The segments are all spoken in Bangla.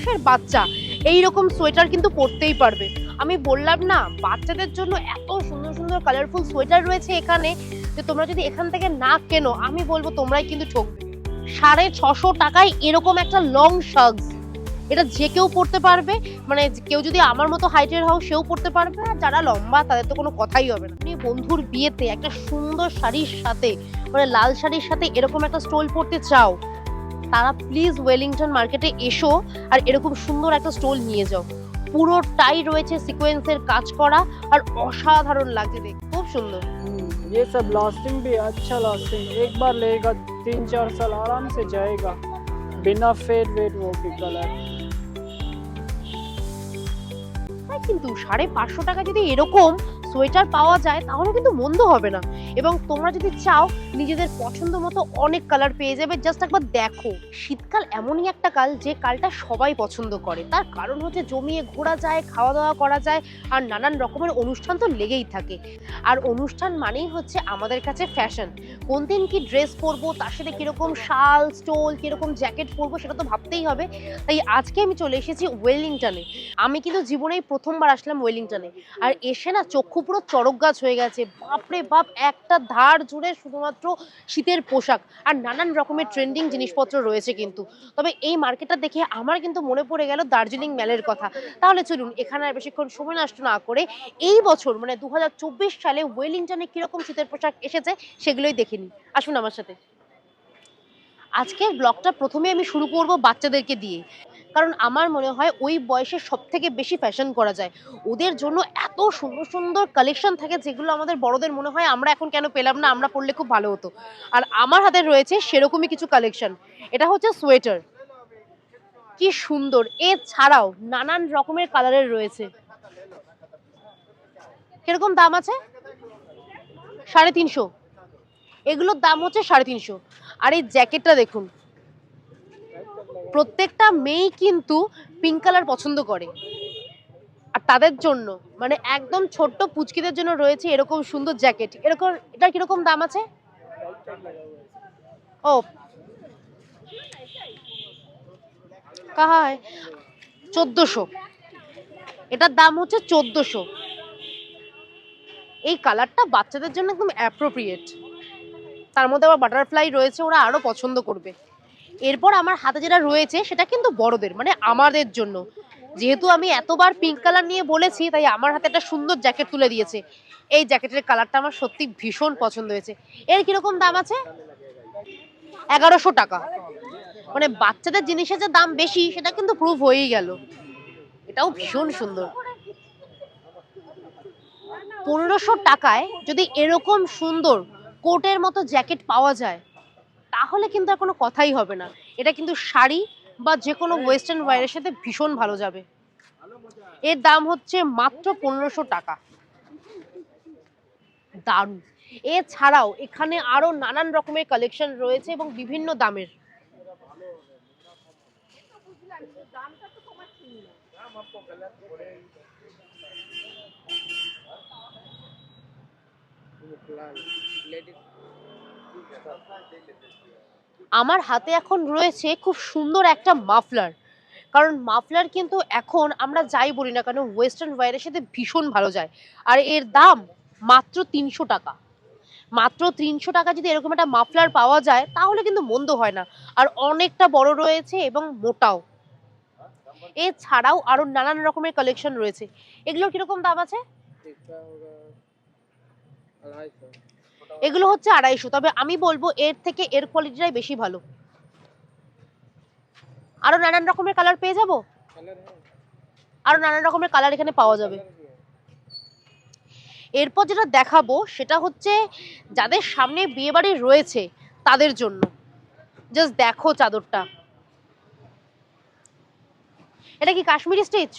মাসের বাচ্চা এই রকম সোয়েটার কিন্তু পরতেই পারবে। আমি বললাম না, বাচ্চাদের জন্য এত সুন্দর সুন্দর কালারফুল সোয়েটার রয়েছে এখানে যে তোমরা যদি এখান থেকে না কেনো, আমি বলব তোমরাই কিন্তু ঠকবে। সাড়ে ছশো টাকায় এরকম একটা লং শার্টস এটা যে কেউ পড়তে পারবে মানে কেউ যদি আমার মতো হাইটের হও, সেও পড়তে পারবে, আর যারা লম্বা, তাদের তো কোনো কথাই হবে না। আপনি বন্ধুর বিয়েতে একটা সুন্দর শাড়ির সাথে মানে লাল শাড়ির সাথে এরকম একটা স্টোল পড়তে চাও তারা প্লিজ ওয়েলিংটন মার্কেটে এসো আর এরকম সুন্দর একটা স্টোল নিয়ে যাও পুরোটাই রয়েছে সিকোয়েন্সের কাজ করা আর অসাধারণ লাগছে দেখতে খুব সুন্দর हम्म, ये सब लास्टिंग भी अच्छा लास्टिंग एक बार लेगा तीन चार साल आराम से जाएगा बिना फेड वेट वो की कलर হ্যাঁ কিন্তু সাড়ে পাঁচশো টাকা যদি এরকম সোয়েটার পাওয়া যায় তাহলে কিন্তু মন্দ হবে না এবং তোমরা যদি চাও, নিজেদের পছন্দ মতো অনেক কালার পেয়ে যাবে। জাস্ট একবার দেখো, শীতকাল এমনই একটা কাল যে কালটা সবাই পছন্দ করে। তার কারণ হচ্ছে জমিয়ে ঘোরা যায় খাওয়া দাওয়া করা যায়, আর নানান রকমের অনুষ্ঠান তো লেগেই থাকে। আর অনুষ্ঠান মানেই হচ্ছে আমাদের কাছে ফ্যাশন কোন দিন কি ড্রেস পরবো, তার সাথে কীরকম শাল স্টোল কীরকম জ্যাকেট পরবো, সেটা তো ভাবতেই হবে। তাই আজকে আমি চলে এসেছি ওয়েলিংটনে আমি কিন্তু জীবনেই প্রথমবার আসলাম ওয়েলিংটনে আর এসে না চক্ষু পুরো চড়ক গাছ হয়ে গেছে। বাপরে বাপ একটা ধার জুড়ে শুধুমাত্র শীতের পোশাক আর নানান রকমের ট্রেন্ডিং জিনিসপত্র রয়েছে কিন্তু। তবে এই মার্কেটটা দেখে আমার কিন্তু মনে পড়ে গেল দার্জিলিং মেলের কথা। তাহলে চলুন, এখানে আর বেশিক্ষণ সময় নষ্ট না করে এই বছর মানে দু হাজার চব্বিশ সালে ওয়েলিংটনে কীরকম শীতের পোশাক এসেছে সেগুলোই দেখে নিই। আসুন আমার সাথে। আজকের ব্লগটা প্রথমে আমি শুরু করব বাচ্চাদেরকে দিয়ে। কারণ আমার মনে হয় ওই বয়সে সব থেকে বেশি ফ্যাশন করা যায়। ওদের জন্য এত সুন্দর সুন্দর কালেকশন থাকে যেগুলো আমাদের বড়দের মনে হয় আমরা এখন কেন পেলাম না, আমরা পড়লে খুব ভালো হতো। আর আমার হাতে রয়েছে সেরকমই কিছু কালেকশন এটা হচ্ছে সোয়েটার কি সুন্দর। এছাড়াও নানান রকমের কালারের রয়েছে। কীরকম দাম আছে? সাড়ে তিনশো। এগুলোর দাম হচ্ছে সাড়ে তিনশো। আর এই জ্যাকেটটা দেখুন। প্রত্যেকটা মেয়েই কিন্তু পিঙ্ক কালার পছন্দ করে। আর তাদের জন্য মানে একদম ছোট্ট পুচকিদের জন্য রয়েছে এরকম সুন্দর জ্যাকেট এরকম, এটা কীরকম দাম আছে? ও। কাহা চোদ্দোশো। এটার দাম হচ্ছে চোদ্দোশো। এই কালারটা বাচ্চাদের জন্য একদম অ্যাপ্রোপ্রিয়েট তার মধ্যে আবার বাটারফ্লাই রয়েছে, ওরা আরও পছন্দ করবে। এরপর আমার হাতে যেটা রয়েছে সেটা কিন্তু বড়দের মানে আমাদের জন্য। যেহেতু আমি এতবার পিঙ্ক কালার নিয়ে বলেছি, তাই আমার হাতে একটা সুন্দর জ্যাকেট তুলে দিয়েছে। এই জ্যাকেটের কালারটা আমার সত্যি ভীষণ পছন্দ হয়েছে। এর কীরকম দাম আছে? এগারোশো টাকা। মানে বাচ্চাদের জিনিসের যে দাম বেশি, সেটা কিন্তু প্রুভ হয়েই গেল। এটাও ভীষণ সুন্দর। পনেরোশো টাকায় যদি এরকম সুন্দর কোটের মতো জ্যাকেট পাওয়া যায় তাহলে কিন্তু আর কোনো কথাই হবে না। এটা কিন্তু শাড়ি বা যে কোনো ওয়েস্টার্ন ওয়্যারের সাথে ভীষণ ভালো যাবে। এর দাম হচ্ছে মাত্র পনেরোশো টাকা। দারুণ। এছাড়াও এখানে আরও নানান রকমের কালেকশন রয়েছে এবং বিভিন্ন দামের। আমার হাতে এখন রয়েছে খুব সুন্দর একটা মাফলার। কারণ মাফলার কিন্তু এখন আমরা যাই বলি না কেন ওয়েস্টার্ন ওয়্যারের সাথে ভীষণ ভালো যায়। আর এর দাম মাত্র তিনশো টাকা। মাত্র তিনশো টাকা যদি এরকম একটা মাফলার পাওয়া যায়, তাহলে কিন্তু মন্দ হয় না। আর অনেকটা বড় রয়েছে এবং মোটাও। এছাড়াও আরও নানান রকমের কালেকশন রয়েছে। এগুলোর কীরকম দাম আছে? এগুলো হচ্ছে আড়াইশো তবে আমি বলবো এর থেকে এর কোয়ালিটিটাই বেশি ভালো আরো নানান রকমের কালার পেয়ে যাবো আরো নানান রকমের কালার এখানে পাওয়া যাবে এরপর যেটা দেখাবো সেটা হচ্ছে যাদের সামনে বিয়ে বাড়ি রয়েছে তাদের জন্য জাস্ট দেখো চাদরটা এটা কি কাশ্মীরি স্টিচ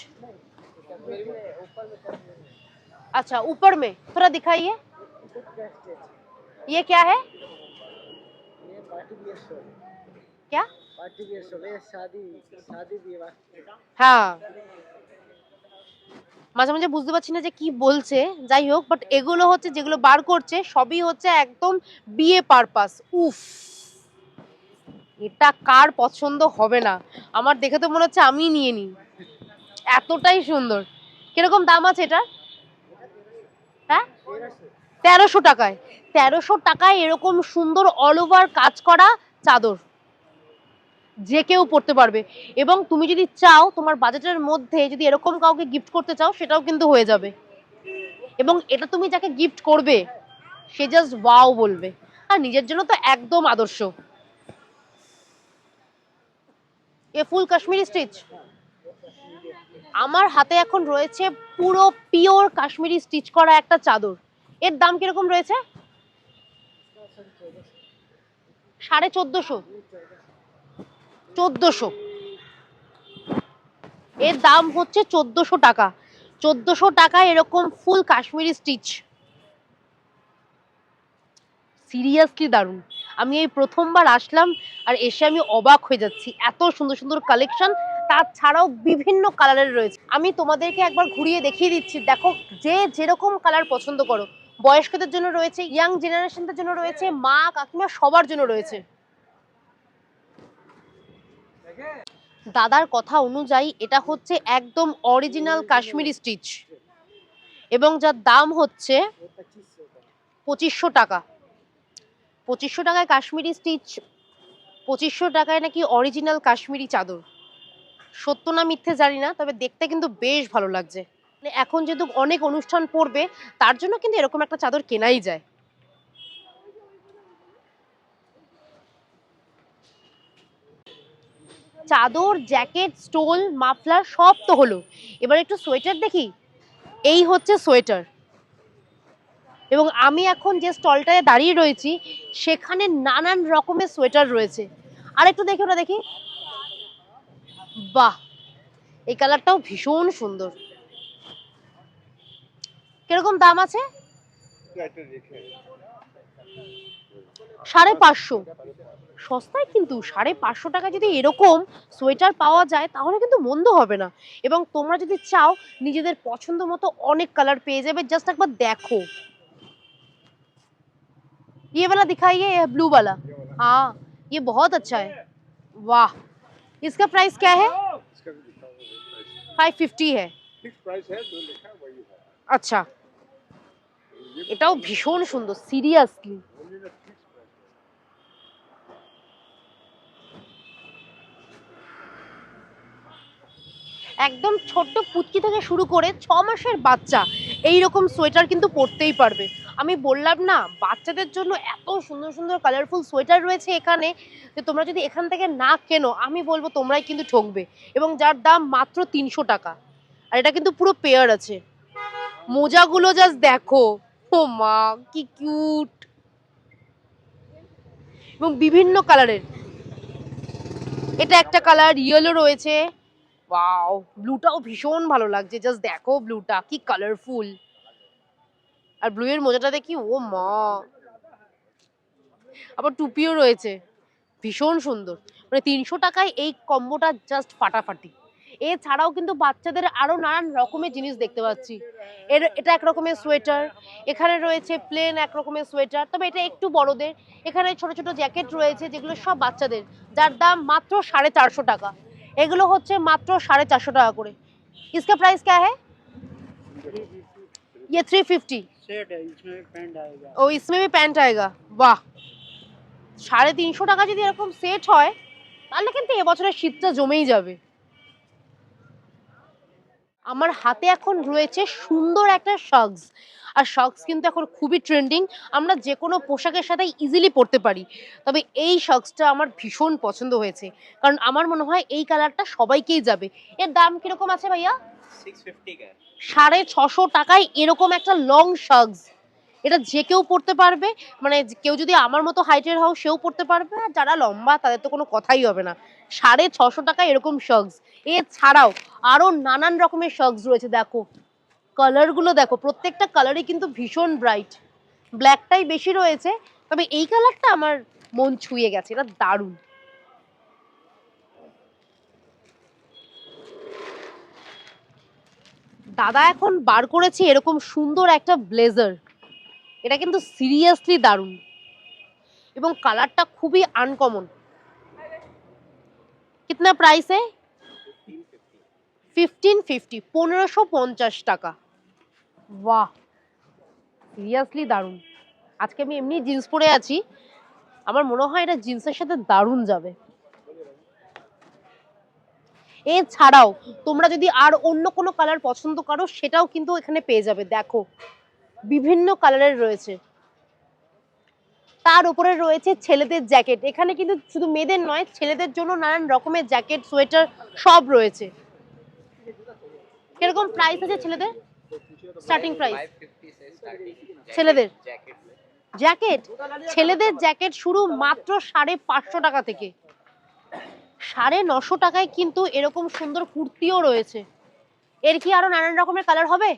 अच्छा ऊपर में थोड़ा दिखाइए ये क्या है क्या হ্যাঁ মাঝে মাঝে বুঝতে পারছি না যে কি বলছে যাই হোক বাট এগুলো হচ্ছে যেগুলো বার করছে সবই হচ্ছে একদম বিয়ে পারপাস উফ এটা কার পছন্দ হবে না আমার দেখে তো মনে হচ্ছে আমিই নিয়ে নিই এতটাই সুন্দর কিরকম দাম আছে এটা হ্যাঁ তেরোশো টাকায়। তেরোশো টাকায় এরকম সুন্দর অল ওভার কাজ করা চাদর। যে কেউ পড়তে পারবে। এবং তুমি যদি চাও, তোমার বাজেটের মধ্যে যদি এরকম কাউকে গিফট করতে চাও, সেটাও কিন্তু হয়ে যাবে। এবং এটা তুমি যাকে গিফট করবে, সে জাস্ট ওয়াও বলবে। আর নিজের জন্য তো একদম আদর্শ। এ ফুল কাশ্মীরি স্টিচ আমার হাতে এখন রয়েছে পুরো পিওর কাশ্মীরি স্টিচ করা একটা চাদর। এর দাম কীরকম রয়েছে? সাড়ে চোদ্দশো। চোদ্দশো। এর দাম হচ্ছে চোদ্দশো টাকা। চোদ্দশো টাকা এরকম ফুল কাশ্মীরি স্টিচ। সিরিয়াসলি দারুণ। আমি এই প্রথমবার আসলাম আর এসে আমি অবাক হয়ে যাচ্ছি। এত সুন্দর সুন্দর কালেকশন, তাছাড়াও বিভিন্ন কালারের রয়েছে। আমি তোমাদেরকে একবার ঘুরিয়ে দেখিয়ে দিচ্ছি। দেখো, যে যেরকম কালার পছন্দ করো। বয়স্কদের জন্য রয়েছে ইয়াং জেনারেশনদের জন্য রয়েছে, মা, কাকিমা সবার জন্য রয়েছে। দাদার কথা অনুযায়ী এটা হচ্ছে একদম অরিজিনাল কাশ্মীরি স্টিচ এবং যার দাম হচ্ছে পঁচিশশো টাকা। পঁচিশশো টাকায় কাশ্মীরি স্টিচ পঁচিশশো টাকায় নাকি অরিজিনাল কাশ্মীরি চাদর। সত্য না মিথ্যে জানি না, তবে দেখতে কিন্তু বেশ ভালো লাগছে। এখন যেহেতু অনেক অনুষ্ঠান পড়বে, তার জন্য কিন্তু এরকম একটা চাদর কেনাই যায়। চাদর, জ্যাকেট, স্টোল, মাফলার, সব তো হলো। এবার একটু সোয়েটার দেখি। এই হচ্ছে সোয়েটার। এবং আমি এখন যে স্টলটায় দাঁড়িয়ে রয়েছি, সেখানে নানান রকমের সোয়েটার রয়েছে। আর একটু দেখি, ওটা দেখি। বাহ! এই কালারটাও ভীষণ সুন্দর। কিরকম দাম আছে সাড়ে পাঁচশো সস্তায় কিন্তু সাড়ে পাঁচশো টাকা যদি এরকম সোয়েটার পাওয়া যায় তাহলে কিন্তু মন্দ হবে না এবং তোমরা যদি চাও নিজেদের পছন্দ মতো অনেক কালার পেয়ে যাবে জাস্ট একবার দেখো ये वाला दिखाइए ये ब्लू वाला हाँ ये बहुत अच्छा है वाह इसका प्राइस क्या है इसका भी लिखा हुआ है प्राइस फाइव फिफ्टी है फिक्स प्राइस है जो এটাও ভীষণ সুন্দর সিরিয়াসলি একদম ছোট্ট পুচকি থেকে শুরু করে ছ মাসের বাচ্চা এই রকম সোয়েটার কিন্তু পরতেই পারবে। আমি বললাম না, বাচ্চাদের জন্য এত সুন্দর সুন্দর কালারফুল সোয়েটার রয়েছে এখানে, যে তোমরা যদি এখান থেকে না কেনো, আমি বলব তোমরাই কিন্তু ঠকবে। এবং যার দাম মাত্র তিনশো টাকা, আর এটা কিন্তু পুরো পেয়ার আছে। মোজাগুলো জাস্ট দেখো। ও মা, কি কিউট। এবং বিভিন্ন কালারের। এটা একটা কালার ইয়েলো রয়েছে। ওয়াও ব্লুটাও ভীষণ ভালো লাগছে। জাস্ট দেখো ব্লুটা কি কালারফুল আর ব্লু এর মোজাটা দেখি, ও মা। আবার টুপিও রয়েছে। ভীষণ সুন্দর। মানে তিনশো টাকায় এই কম্বোটা জাস্ট ফাটাফাটি। এছাড়াও কিন্তু বাচ্চাদের আরও নানান রকমের জিনিস দেখতে পাচ্ছি। এর, এটা এক রকমের সোয়েটার, এখানে রয়েছে প্লেন এক রকমের সোয়েটার, তবে এটা একটু বড়দের। এখানে ছোট ছোট জ্যাকেট রয়েছে যেগুলো সব বাচ্চাদের, যার দাম মাত্র সাড়ে চারশো টাকা। এগুলো হচ্ছে মাত্র সাড়ে চারশো টাকা করে। ইসকা প্রাইস क्या হ্যাঁ থ্রি ফিফটি फिफ्टी ও ইসমে ভি প্যান্ট আয়েগা বাহ সাড়ে তিনশো টাকা যদি এরকম সেট হয়, তাহলে কিন্তু এবছরের শীতটা জমেই যাবে। আমার হাতে এখন রয়েছে সুন্দর একটা শক্স। আর শক্স কিন্তু এখন খুবই ট্রেন্ডিং। আমরা যে কোনো পোশাকের সাথে ইজিলি পরতে পারি। তবে এই শক্সটা আমার ভীষণ পছন্দ হয়েছে। কারণ আমার মনে হয় এই কালারটা সবাইকেই যাবে। এর দাম কীরকম আছে ভাইয়া? সাড়ে ছশো টাকায় এরকম একটা লং শক্স। এটা যে কেউ পড়তে পারবে মানে কেউ যদি আমার মতো হাইটের হও, সেও পড়তে পারবে। আর যারা লম্বা, তাদের তো কোনো কথাই হবে না। সাড়ে ছশো টাকা এরকম শার্টস এছাড়াও আরও নানান রকমের শার্টস রয়েছে, দেখো। কালারগুলো দেখো, প্রত্যেকটা কালারই কিন্তু ভীষণ ব্রাইট ব্ল্যাকটাই বেশি রয়েছে, তবে এই কালারটা আমার মন ছুঁয়ে গেছে, এটা দারুণ। দাদা এখন বার করেছে এরকম সুন্দর একটা ব্লেজার এটা কিন্তু সিরিয়াসলি দারুণ। এবং কালারটা খুবই আনকমন কিতনা প্রাইসে ফিফটিন ফিফটি পনেরোশো পঞ্চাশ টাকা। বাহ! সিরিয়াসলি দারুণ। আজকে আমি এমনি জিন্স পরে আছি। আমার মনে হয় এটা জিন্সের সাথে দারুণ যাবে। এছাড়াও তোমরা যদি আর অন্য কোনো কালার পছন্দ করো, সেটাও কিন্তু এখানে পেয়ে যাবে। দেখো। বিভিন্ন কালারের রয়েছে। তার উপরে রয়েছে ছেলেদের জ্যাকেট এখানে কিন্তু শুধু মেয়েদের নয়, ছেলেদের জন্য নানান রকমের জ্যাকেট সোয়েটার সব রয়েছে। কীরকম প্রাইস আছে ছেলেদের? স্টার্টিং প্রাইস ছেলেদের। জ্যাকেট ছেলেদের জ্যাকেট শুরু মাত্র সাড়ে পাঁচশো টাকা থেকে। সাড়ে নশো টাকায় কিন্তু এরকম সুন্দর কুর্তিও রয়েছে। এর কি আরও নানান রকমের কালার হবে?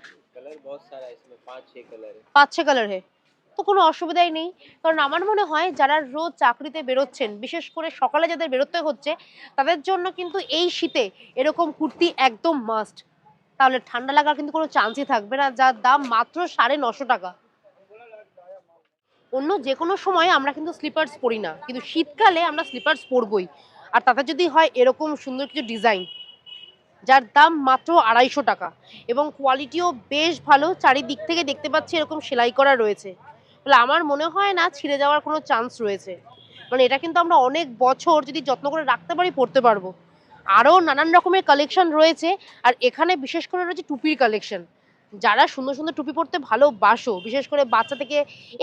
পাঁচ ছ কালার হে তো কোনো অসুবিধাই নেই। কারণ আমার মনে হয় যারা রোজ চাকরিতে বেরোচ্ছেন, বিশেষ করে সকালে যাদের বেরোতে হচ্ছে, তাদের জন্য কিন্তু এই শীতে এরকম কুর্তি একদম মাস্ট তাহলে ঠান্ডা লাগার কিন্তু কোনো চান্সই থাকবে না, যার দাম মাত্র সাড়ে নশো টাকা। অন্য যে কোনো সময় আমরা কিন্তু স্লিপার্স পরি না। কিন্তু শীতকালে আমরা স্লিপার্স পরবই। আর তাতে যদি হয় এরকম সুন্দর কিছু ডিজাইন যার দাম মাত্র আড়াইশো টাকা। এবং কোয়ালিটিও বেশ ভালো। চারিদিক থেকে দেখতে পাচ্ছি এরকম সেলাই করা রয়েছে। বলে আমার মনে হয় না ছিঁড়ে যাওয়ার কোনো চান্স রয়েছে। মানে এটা কিন্তু আমরা অনেক বছর যদি যত্ন করে রাখতে পারি, পড়তে পারব। আরও নানান রকমের কালেকশন রয়েছে। আর এখানে বিশেষ করে রয়েছে টুপির কালেকশন যারা সুন্দর সুন্দর টুপি পরতে ভালোবাসো, বিশেষ করে বাচ্চা থেকে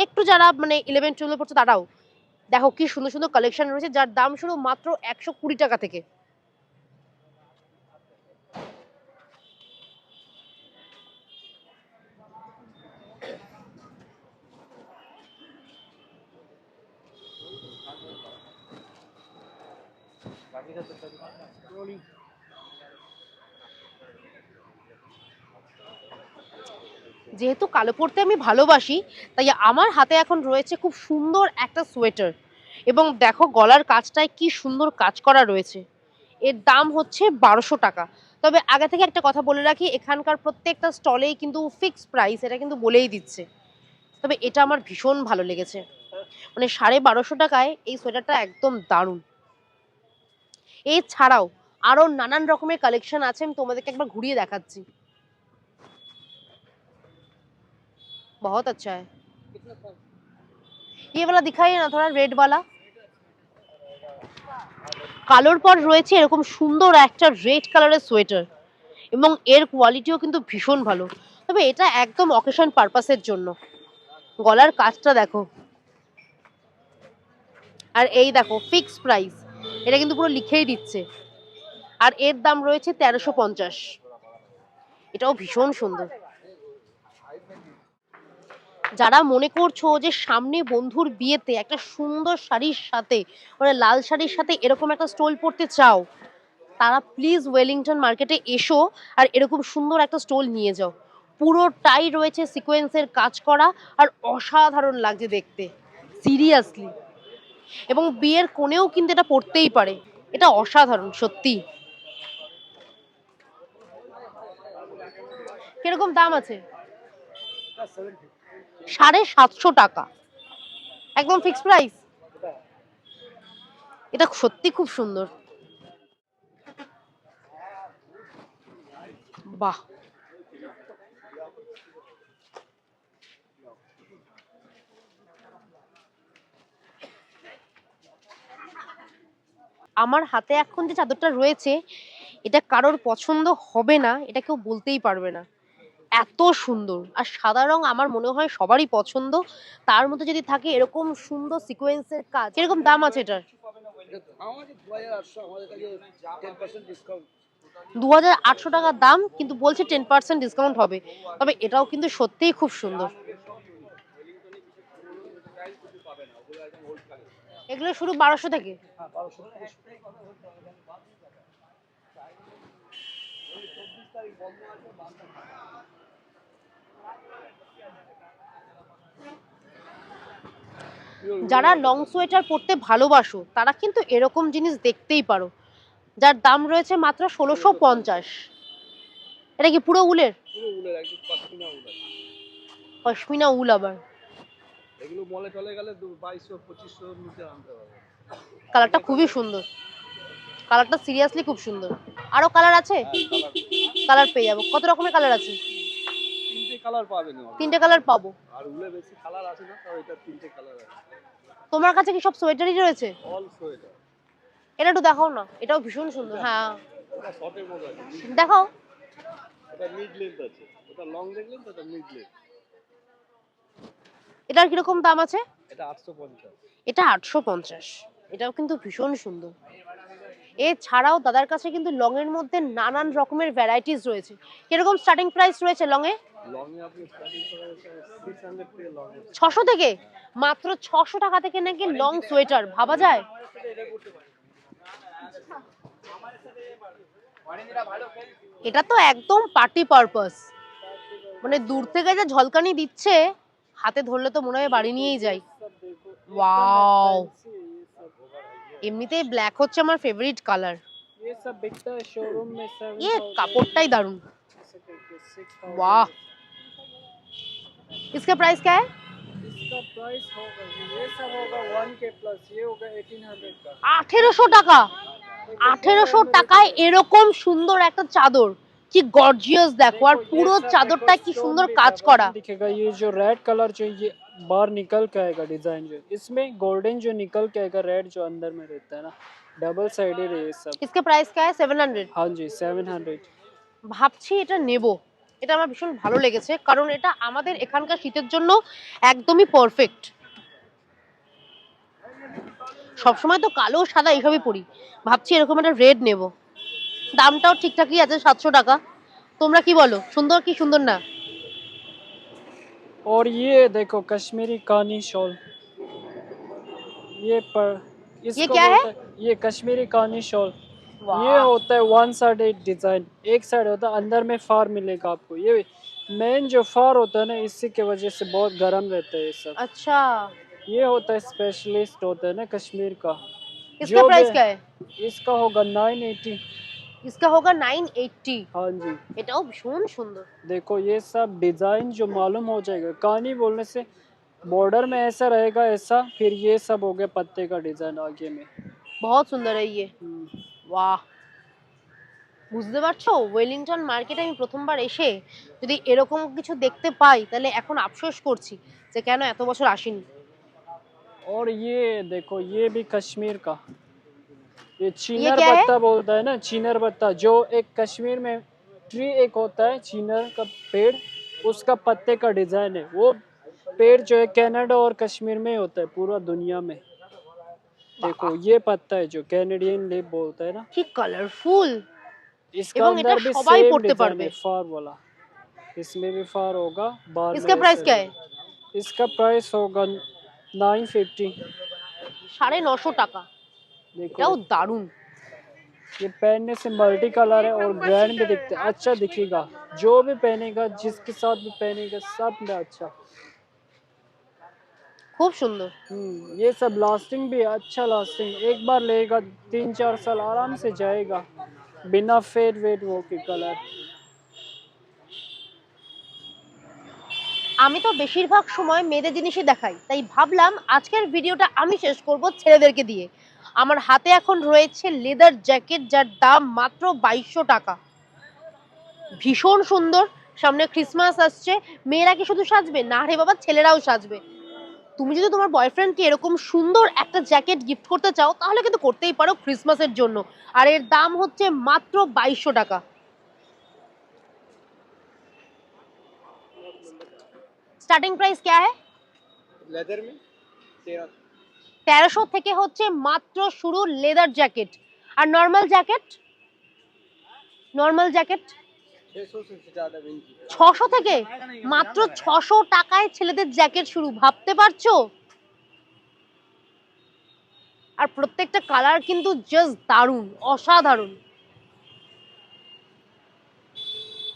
একটু যারা মানে ইলেভেন টুয়েলভে পড়ছে তারাও। দেখো কি সুন্দর সুন্দর কালেকশন রয়েছে, যার দাম শুরু মাত্র একশো কুড়ি টাকা থেকে। যেহেতু কালো পরতে আমি ভালোবাসি, তাই আমার হাতে এখন রয়েছে খুব সুন্দর একটা সোয়েটার। এবং দেখো গলার কাজটায় কি সুন্দর কাজ করা রয়েছে। এর দাম হচ্ছে বারোশো টাকা। তবে আগে থেকে একটা কথা বলে রাখি, এখানকার প্রত্যেকটা স্টলেই কিন্তু ফিক্স প্রাইস এটা কিন্তু বলেই দিচ্ছে। তবে এটা আমার ভীষণ ভালো লেগেছে। মানে সাড়ে বারোশো টাকায় এই সোয়েটারটা একদম দারুণ। এছাড়াও আরও নানান রকমের কালেকশন আছে আমি তোমাদেরকে একবার ঘুরিয়ে দেখাচ্ছি बहुत अच्छा है ये वाला दिखाइए ना थोड़ा रेड वाला কালোর পর রয়েছে এরকম সুন্দর একটা রেড কালারের সোয়েটার এবং এর কোয়ালিটিও কিন্তু ভীষণ ভালো তবে এটা একদম অকেশন পারপাসের জন্য গলার কাজটা দেখো আর এই দেখো ফিক্স প্রাইস এটা কিন্তু পুরো লিখেই দিচ্ছে। আর এর দাম রয়েছে তেরোশো পঞ্চাশ। এটাও ভীষণ সুন্দর। যারা মনে করছ যে সামনে বন্ধুর বিয়েতে একটা সুন্দর শাড়ির সাথে মানে লাল শাড়ির সাথে এরকম একটা স্টোল পরতে চাও, তারা প্লিজ ওয়েলিংটন মার্কেটে এসো আর এরকম সুন্দর একটা স্টোল নিয়ে যাও। পুরোটাই রয়েছে সিকোয়েন্সের কাজ করা আর অসাধারণ লাগছে দেখতে। সিরিয়াসলি এবং বিয়ের কোণেও কিন্তু এটা পড়তেই পারে। এটা অসাধারণ, সত্যি। কীরকম দাম আছে? সাড়ে সাতশো টাকা। একদম ফিক্স প্রাইস এটা সত্যি খুব সুন্দর। বাহ! আমার হাতে এখন যে চাদরটা রয়েছে, এটা কারোর পছন্দ হবে না, এটা কেউ বলতেই পারবে না। এত সুন্দর। আর সাদা রং আমার মনে হয় সবারই পছন্দ। তার মধ্যে যদি থাকে এরকম সুন্দর সিকোয়েন্সের কাজ এরকম দাম আছে এটার? দু হাজার আটশো আমাদের কাছে টেন পার্সেন্ট ডিসকাউন্ট দু হাজার আটশো টাকা দাম, কিন্তু বলছে টেন পার্সেন্ট ডিসকাউন্ট হবে। তবে এটাও কিন্তু সত্যিই খুব সুন্দর। এগুলো শুরু বারোশো থেকে। যারা লং সোয়েটার পরতে ভালোবাসো তারা কিন্তু এরকম জিনিস দেখতেই পারো। যার দাম রয়েছে মাত্র ষোলোশো পঞ্চাশ। এটা কি পুরো উলের? পশমিনা উল আবার। এগুলো মলে চলে গেলে বাইশশো পঁচিশশোর নিচে আনতে হবে। কালারটা খুবই সুন্দর। কালারটা সিরিয়াসলি খুব সুন্দর। আরও কালার আছে? কালার পেয়ে যাব। কত রকমের কালার আছে? তিনটে কালার পাবেন তিনটে কালার পাবো। আর উলে বেশি কালার আছে না তাও এটা তিনটে কালার আছে। তোমার কাছে কি সব সোয়েটারই রয়েছে? All sweater. এটা একটু দেখাও না। এটাও ভীষণ সুন্দর। হ্যাঁ। শর্টের মধ্যে আছে। দেখাও। ওটা মিড লেন্থ আছে। ওটা লং দেখলেন তো ওটা মিড লেন্থ এটার কীরকম দাম আছে? এটা আটশো পঞ্চাশ। এটা আটশো পঞ্চাশ। এটাও কিন্তু ভীষণ সুন্দর। এছাড়াও দাদার কাছে কিন্তু লং এর মধ্যে নানান রকমের ভ্যারাইটিস রয়েছে। কীরকম স্টার্টিং প্রাইস রয়েছে লং এ ছশো থেকে? মাত্র ছশো টাকা থেকে নাকি লং সোয়েটার ভাবা যায়? এটা তো একদম পার্টি পারপাস মানে দূর থেকে যে ঝলকানি দিচ্ছে হাতে ধরলে তো মনে হয় বাড়ি নিয়েই যাই ওয়াও এমনিতেই ব্ল্যাক হচ্ছে আমার ফেভারিট কালার ये सब बिकता है शोरूम में सेवन এ কাপড়টাই দারুণ वाह। इसका प्राइस क्या है इसका प्राइस होगा जी, ये सब होगा वन के प्लस ये होगा एटीन हंड्रेड का আঠেরোশো টাকা আঠেরোশো টাকায় এরকম সুন্দর একটা চাদর কি গর্জিয়াস দেখো আর পুরো চাদরটা কি সুন্দর কাজ করা दिखेगा ये जो रेड कलर जो ये बाहर निकल के आएगा डिजाइन जो इसमें गोल्डन जो निकल के आएगा रेड जो अंदर में रहता है ना डबल साइडेड है ये सब इसका प्राइस क्या है সেভেন হান্ড্রেড हाँ जी सेवन हंड्रेड ভাবছি এটা নেব এটা আমার ভীষণ ভালো লেগেছে কারণ এটা আমাদের এখানকার শীতের জন্য একদমই পারফেক্ট সবসময় তো কালো সাদা এইসবই পরি ভাবছি এরকম একটা রেড নেব দামটাও ঠিকঠাকই আছে সাতশো টাকা তোমরা কি বলো সুন্দর কি সুন্দর না और ये देखो कश्मीरी कानी शॉल ये पर इसको क्या है? बोलते हैं- ये कश्मीरी कानी शॉल ये होता है वन साइड डिजाइन एक साइड होता है अंदर में फार मिलेगा आपको ये मेन जो फार होता है ना इसी की वजह से बहुत गर्म रहता है ये सब अच्छा ये होता है स्पेशलिस्ट होता है ना कश्मीर का इसका जो प्राइस भी- क्या है इसका होगा नाइन एटी इसका होगा नाइन एट्टी हाँ जी এটাও ভীষণ সুন্দর देखो ये सब डिजाइन जो मालूम हो जाएगा कहानी बोलने से बॉर्डर में ऐसा रहेगा ऐसा फिर ये सब हो गया पत्ते का डिजाइन आगे में बहुत सुंदर है ये हम्म, বাহ বুঝতে পারছো ওয়েলিংটন মার্কেটে আমি প্রথমবার এসে যদি এরকম কিছু দেখতে পাই তাহলে এখন আফসোস করছি যে কেন এত বছর আসিনি और ये देखो ये भी कश्मीर का ये चीनर ये बत्ता बोलता है ना चीनर बत्ता। जो एक कश्मीर में ट्री एक होता है चीनर का पेड़ उसका पत्ते का डिज़ाइन है। वो पेड़ जो है कनाडा और कश्मीर में होता है पूरा दुनिया में। देखो ये पत्ता है जो कैनेडियन लीफ बोलता है ना। কি कलरफुल इसका अंदर भी সবাই পড়তে পারবে फार वाला। इसमें भी फार होगा बार इसका प्राइस क्या है? इसका प्राइस होगा नाइन फिफ्टी साढ़े नौ सौ टाका। देखो এটাও দারুণ ये पहनने से मल्टी कलर है और ग्रैंड भी दिखते हैं अच्छा दिखेगा जो भी पहनेगा जिसके साथ भी पहनेगा सब में अच्छा খুব সুন্দর हम्म, ये सब लास्टिंग भी है, अच्छा लास्टिंग एक बार लेगा तीन चार साल आराम से जाएगा बिना फेड वेट वो के कलर আমি তো বেশিরভাগ সময় মেয়েদের জিনিসই দেখাই তাই ভাবলাম আজকের ভিডিওটা আমি শেষ করব ছেলেদেরকে দিয়ে আমার হাতে এখন রয়েছে লেদার জ্যাকেট যার দাম মাত্র বাইশশো টাকা ভীষণ সুন্দর সামনে ক্রিসমাস আসছে মেয়েরা কি শুধু সাজবে না রে বাবা ছেলেরাও সাজবে তুমি যদি তোমার বয়ফ্রেন্ডকে এরকম সুন্দর একটা জ্যাকেট গিফট করতে চাও তাহলে কিন্তু করতেই পারো ক্রিসমাসের জন্য আর এর দাম হচ্ছে মাত্র বাইশশো টাকা স্টার্টিং প্রাইস क्या है लेदर में तेरह তেরোশো থেকে হচ্ছে মাত্র শুরু লেদার জ্যাকেট আর নর্মাল জ্যাকেট নর্মাল জ্যাকেট छः सौ से ज़्यादा रेंज की ছশো থেকে মাত্র ছশো টাকায় ছেলেদের জ্যাকেট শুরু ভাবতে পারছো আর প্রত্যেকটা কালার কিন্তু জাস্ট দারুণ অসাধারণ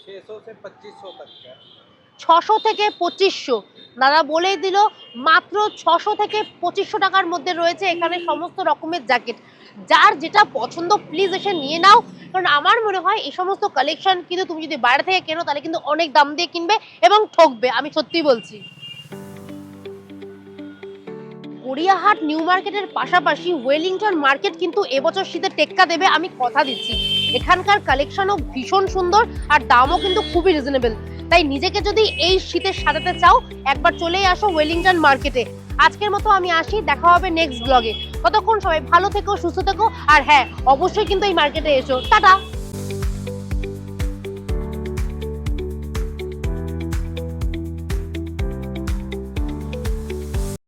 छः सौ से पच्चीस सौ तक का ছশো থেকে পঁচিশশো। দাদা বলেই দিল, মাত্র ছশো থেকে পঁচিশশো টাকার মধ্যে রয়েছে এখানে সমস্ত রকমের জ্যাকেট যার যেটা পছন্দ প্লিজ এসে নিয়ে নাও। কারণ আমার মনে হয় এই সমস্ত কালেকশন কিন্তু তুমি যদি বাইরে থেকে কেনো, তাহলে কিন্তু অনেক দাম দিয়ে কিনবে এবং ঠকবে, আমি সত্যি বলছি। গড়িয়াহাট নিউ মার্কেটের পাশাপাশি ওয়েলিংটন মার্কেট কিন্তু এবছর শীতে টেক্কা দেবে, আমি কথা দিচ্ছি। এখানকার কালেকশনও ভীষণ সুন্দর, আর দামও কিন্তু খুবই রিজনেবল তাই নিজেকে যদি এই শীতে সাজাতে চাও, একবার চলেই আসো ওয়েলিংটন মার্কেটে। আজকের মতো আমি আসি, দেখা হবে নেক্সট ব্লগে ততক্ষণ সবাই ভালো থেকো, সুস্থ থেকো, আর হ্যাঁ অবশ্যই কিন্তু এই মার্কেটে এসো। টাটা!